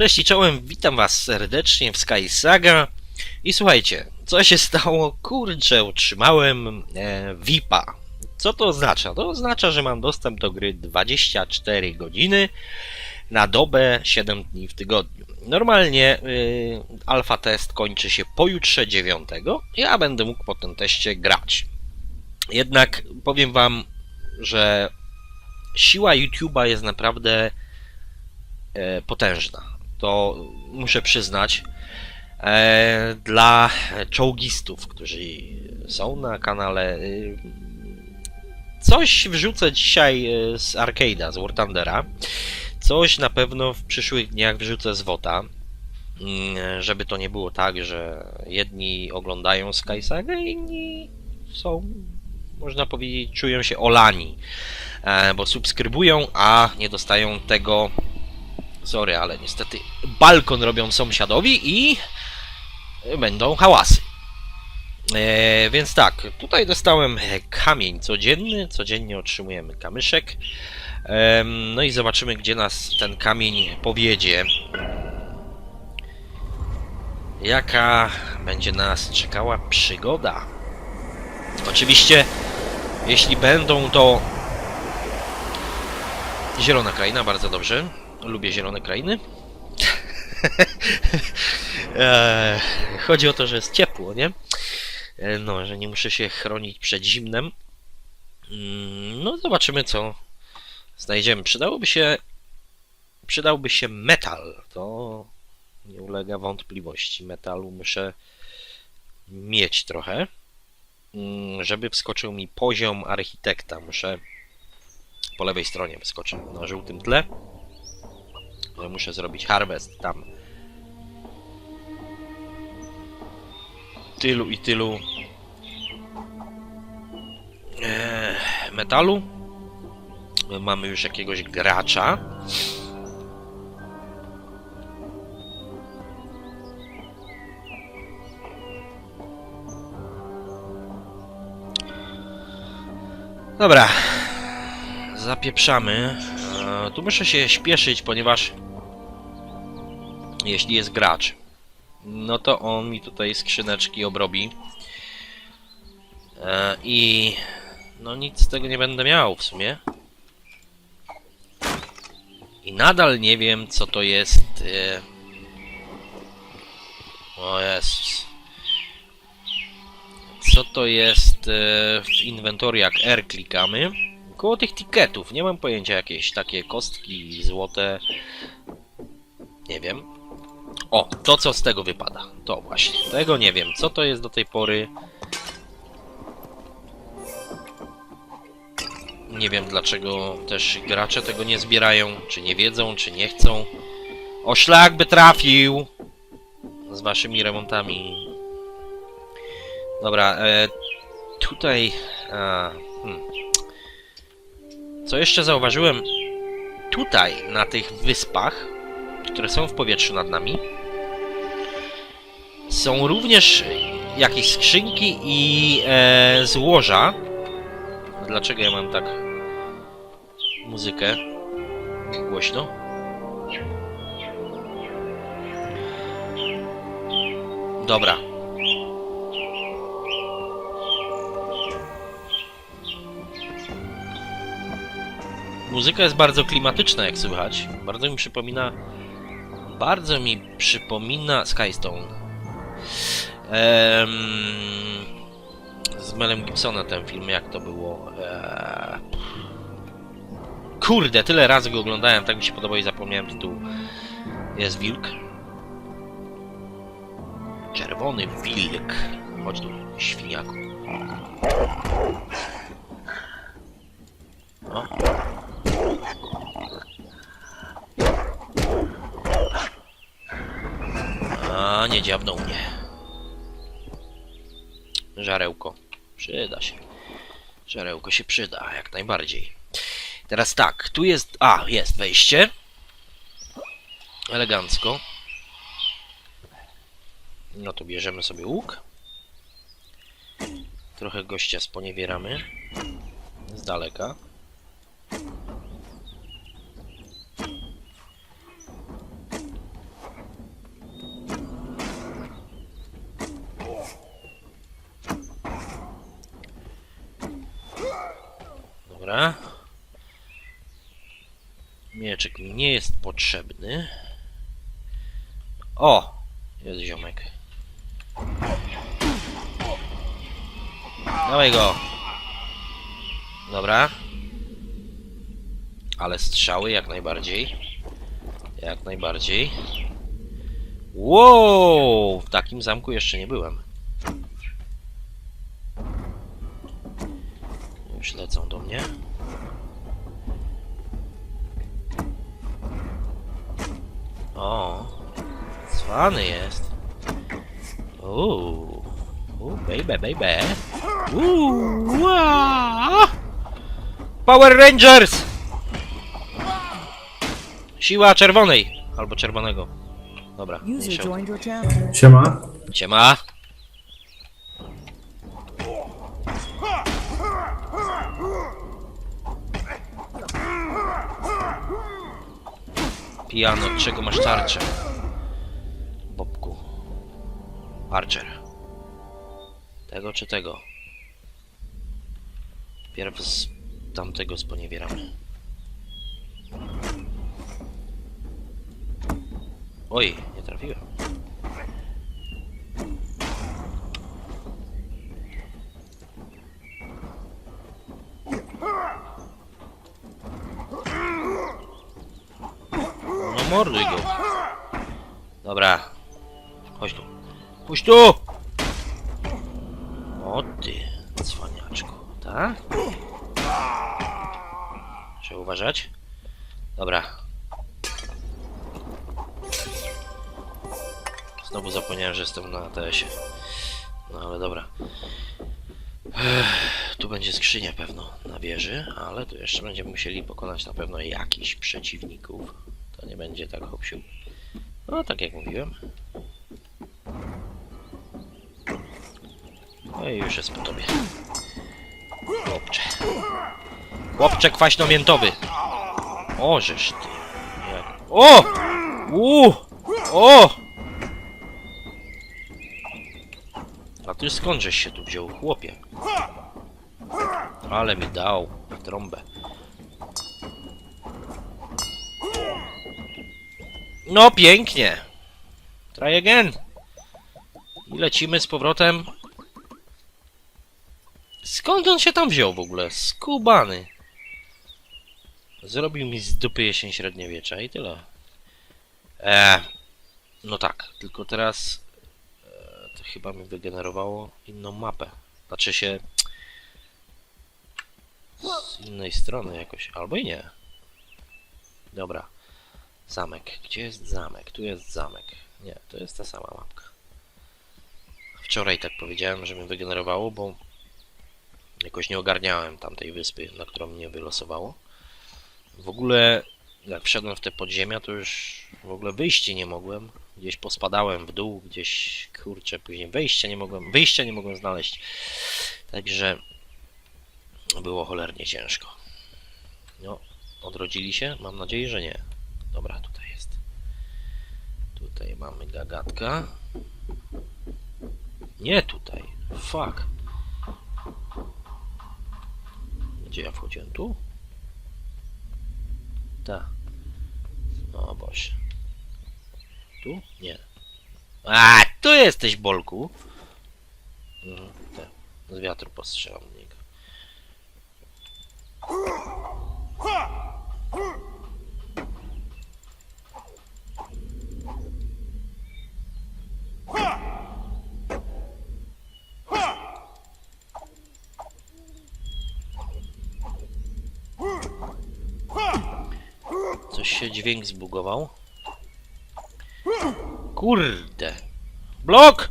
Cześć i czołem, witam was serdecznie w Sky Saga. I słuchajcie, co się stało? Kurczę, utrzymałem e, VIPa. Co to oznacza? To oznacza, że mam dostęp do gry 24 godziny na dobę 7 dni w tygodniu. Normalnie y, alfa test kończy się pojutrze 9. Ja będę mógł po tym teście grać. Jednak powiem wam, że siła YouTube'a jest naprawdę e, potężna. To muszę przyznać. E, dla czołgistów, którzy są na kanale. y, Coś wrzucę dzisiaj e, z Arcade'a, z War Thundera. Coś na pewno w przyszłych dniach wrzucę z WOTA. Mm, Żeby to nie było tak, że jedni oglądają Sky Saga, inni są, można powiedzieć, czują się olani, e, bo subskrybują, a nie dostają tego. Sorry, ale niestety balkon robią sąsiadowi i będą hałasy. E, więc tak, tutaj dostałem e, kamień codzienny, codziennie otrzymujemy kamyszek. Em, No i zobaczymy, gdzie nas ten kamień powiedzie. Jaka będzie nas czekała przygoda? Oczywiście, jeśli będą to zielona kraina, bardzo dobrze. Lubię zielone krainy. Eee, Chodzi o to, że jest ciepło, nie? E, No, że nie muszę się chronić przed zimnem. Mm, No, zobaczymy, co znajdziemy. Przydałoby się. Przydałby się metal. To nie ulega wątpliwości. Metalu muszę mieć trochę. Mm, Żeby wskoczył mi poziom architekta, muszę po lewej stronie wskoczył na żółtym tle. Ale Muszę zrobić harvest tam. Tylu i tylu e, metalu. Mamy już jakiegoś gracza. Dobra. Zapieprzamy. E, tu muszę się śpieszyć, ponieważ jeśli jest gracz, no to on mi tutaj skrzyneczki obrobi. E, I no nic z tego nie będę miał w sumie. I nadal nie wiem, co to jest. E... O Jezus. Co to jest e, w inwentory, jak R klikamy? Koło tych tiketów, nie mam pojęcia, jakieś takie kostki złote. Nie wiem. O, to co z tego wypada. To właśnie. Tego nie wiem. Co to jest do tej pory? Nie wiem dlaczego też gracze tego nie zbierają. Czy nie wiedzą, czy nie chcą. O szlak by trafił! Z waszymi remontami. Dobra, e, tutaj. A, hmm. Co jeszcze zauważyłem? Tutaj, na tych wyspach, które są w powietrzu nad nami, są również jakieś skrzynki i e, złoża. Dlaczego ja mam tak muzykę głośno? Dobra. Muzyka jest bardzo klimatyczna, jak słychać. Bardzo mi przypomina. Bardzo mi przypomina Skystone. Z Melem Gibsona ten film, jak to było? Eee, kurde, tyle razy go oglądałem, tak mi się podobał i zapomniałem tytułu. Jest wilk. Czerwony wilk. Chodź tu, świniaku. O. A, nie dziabnął mnie. Żarełko. Przyda się. Żarełko się przyda, jak najbardziej. Teraz tak, tu jest... A, jest wejście. Elegancko. No to bierzemy sobie łuk. Trochę gościa sponiewieramy. Z daleka. Dobra. Mieczek mi nie jest potrzebny. O! Jest ziomek. Dawaj go. Dobra. Ale strzały jak najbardziej. Jak najbardziej. Wow! W takim zamku jeszcze nie byłem. Już lecą do mnie. Cwany jest. Uuu, uuu, baby, baby. Uuu, ua! Power Rangers! Siła czerwonej. Albo czerwonego. Dobra, User mniejsza joined your channel. Siema. Siema. Pijano, od czego masz tarczę? Archer. Tego czy tego? Pierw z tamtego sponiewieramy. Oj, nie trafiłem. No morduj go. Dobra. Chodź tu! O ty, cwaniaczku, tak? Trzeba uważać. Dobra. Znowu zapomniałem, że jestem na ATS-ie. No ale dobra. Ech, tu będzie skrzynia pewno na wieży, ale tu jeszcze będziemy musieli pokonać na pewno jakichś przeciwników. To nie będzie tak hopsiu. No tak jak mówiłem. No i już jest po tobie. Chłopcze. Chłopcze kwaśno-miętowy. O, ty. O! U! O! A ty skądżeś się tu wziął, chłopie? Ale mi dał trąbę. No pięknie. Try again. I lecimy z powrotem. Skąd on się tam wziął w ogóle? Skubany. Zrobił mi z dupy jesień średniowiecza i tyle. Eee, no tak, tylko teraz e, to chyba mi wygenerowało inną mapę. Znaczy się z innej strony jakoś, albo i nie. Dobra. Zamek. Gdzie jest zamek? Tu jest zamek. Nie, to jest ta sama mapka. Wczoraj tak powiedziałem, że mi wygenerowało, bo jakoś nie ogarniałem tamtej wyspy, na którą mnie wylosowało. W ogóle jak wszedłem w te podziemia, to już w ogóle wyjście nie mogłem. Gdzieś pospadałem w dół, gdzieś kurczę, później wejścia nie mogłem, wyjścia nie mogłem znaleźć. Także było cholernie ciężko. No, odrodzili się? Mam nadzieję, że nie. Dobra, tutaj jest. Tutaj mamy gagatka. Nie tutaj. Fuck. Gdzie ja wchodziłem? Tu? Ta. O Boże. Tu? Nie. A, tu jesteś, Bolku. Tak. Z wiatru postrzelam niego. Coś się dźwięk zbugował. Kurde. Blok!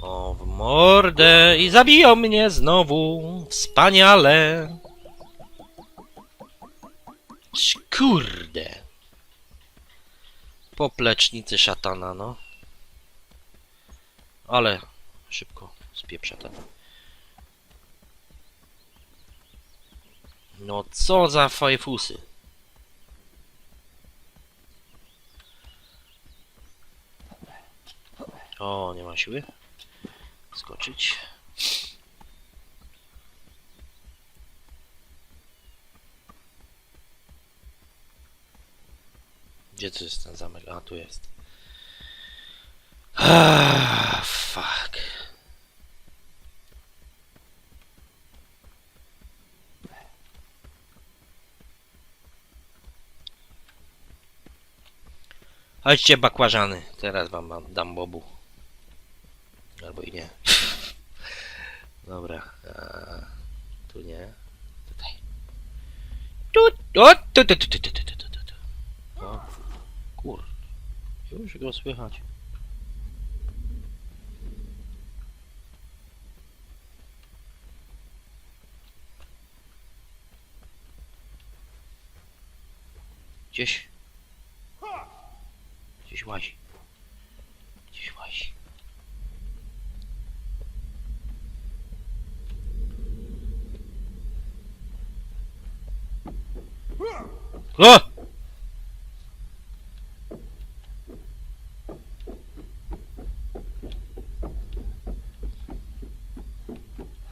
O, w mordę i zabiją mnie znowu. Wspaniale. Kurde. Poplecznicy szatana, no. Ale szybko spieprza ten. No co za fajfusy. O, nie ma siły? skoczyć. Gdzie to jest ten zamek? A, tu jest. Ah, fuck. Chodźcie bakłażany. Teraz wam mam- dam bobu. Albo i nie. Dobra. A, tu nie. Tutaj. Tu, o, tu, tu, tu, tu, tu, tu, tu, tu, tu. O, kur. Już go słychać. Gdzieś. Gdzieś łazi. Gdzieś łazi. O!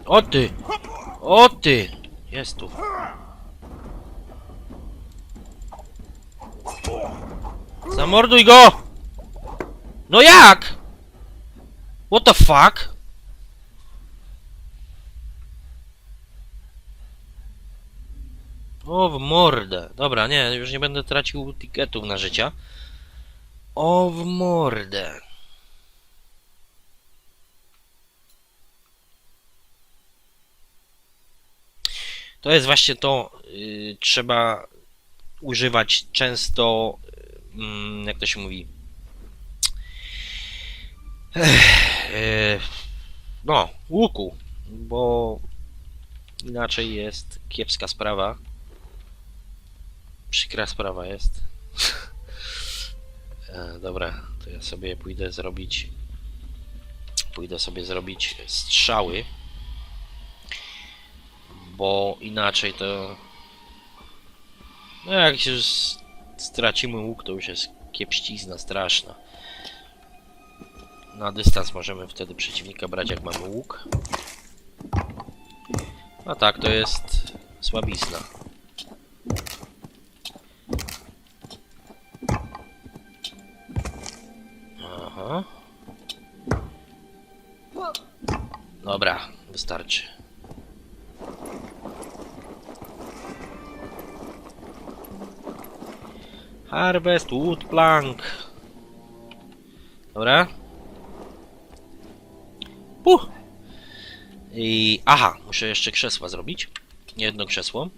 O ty! O ty! Jest tu. Zamorduj go! No jak? What the fuck? O, w mordę. Dobra, nie, już nie będę tracił tiketów na życia. O, w mordę. To jest właśnie to, yy, trzeba używać często, jak to się mówi, yy, no, łuku, bo inaczej jest kiepska sprawa. Przykra sprawa jest. E, dobra, to ja sobie pójdę zrobić. Pójdę sobie zrobić strzały. Bo inaczej to. No jak się stracimy łuk, to już jest kiepścizna straszna. Na dystans możemy wtedy przeciwnika brać, jak mamy łuk. A tak, to jest słabizna. Aha. Dobra, wystarczy. Harvest wood plank. Dobra. Puh. I aha, muszę jeszcze krzesła zrobić. Jedno krzesło.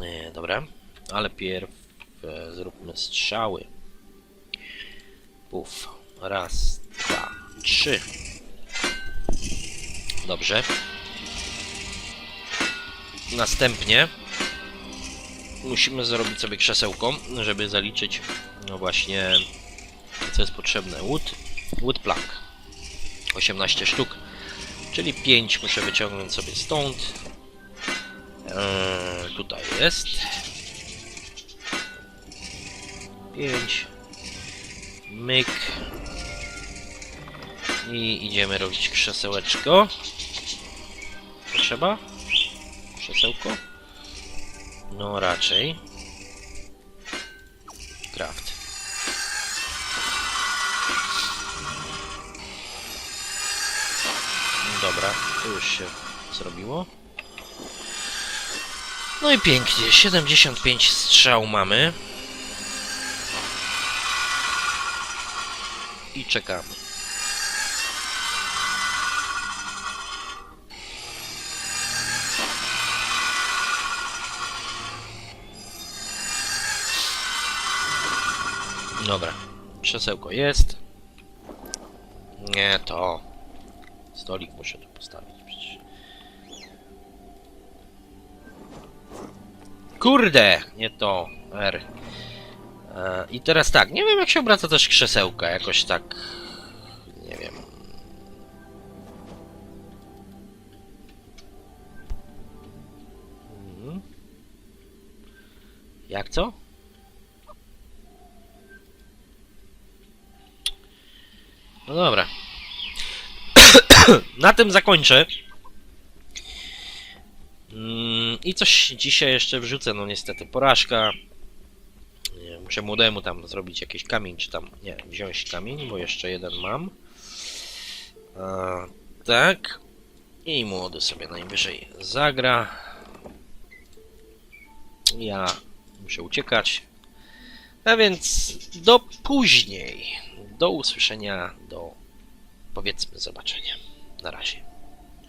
Nie, dobra. Ale pierw e, zróbmy strzały. Puf. Raz, dwa, trzy. Dobrze. Następnie musimy zrobić sobie krzesełko, żeby zaliczyć no właśnie co jest potrzebne. Wood, wood plank. 18 sztuk. Czyli 5 muszę wyciągnąć sobie stąd. Eee, tutaj jest. 5. Myk. I idziemy robić krzesełeczko. Potrzeba? Krzesełko? No raczej. Craft. Dobra, to już się zrobiło. No i pięknie, 75 strzał mamy. I czekamy. Dobra, krzesełko jest. Nie to. Stolik muszę tu postawić przecież. Kurde, nie to. R. E, I teraz tak, nie wiem jak się obraca też krzesełka, jakoś tak. na tym zakończę. Mm, I coś dzisiaj jeszcze wrzucę, no niestety porażka. Muszę młodemu tam zrobić jakiś kamień, czy tam, nie, wziąć kamień, bo jeszcze jeden mam. A, tak. I młody sobie najwyżej zagra. Ja muszę uciekać. A więc do później. Do usłyszenia, do powiedzmy zobaczenia. Na razie.